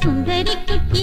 സുന്ദരിക്കുട്ടി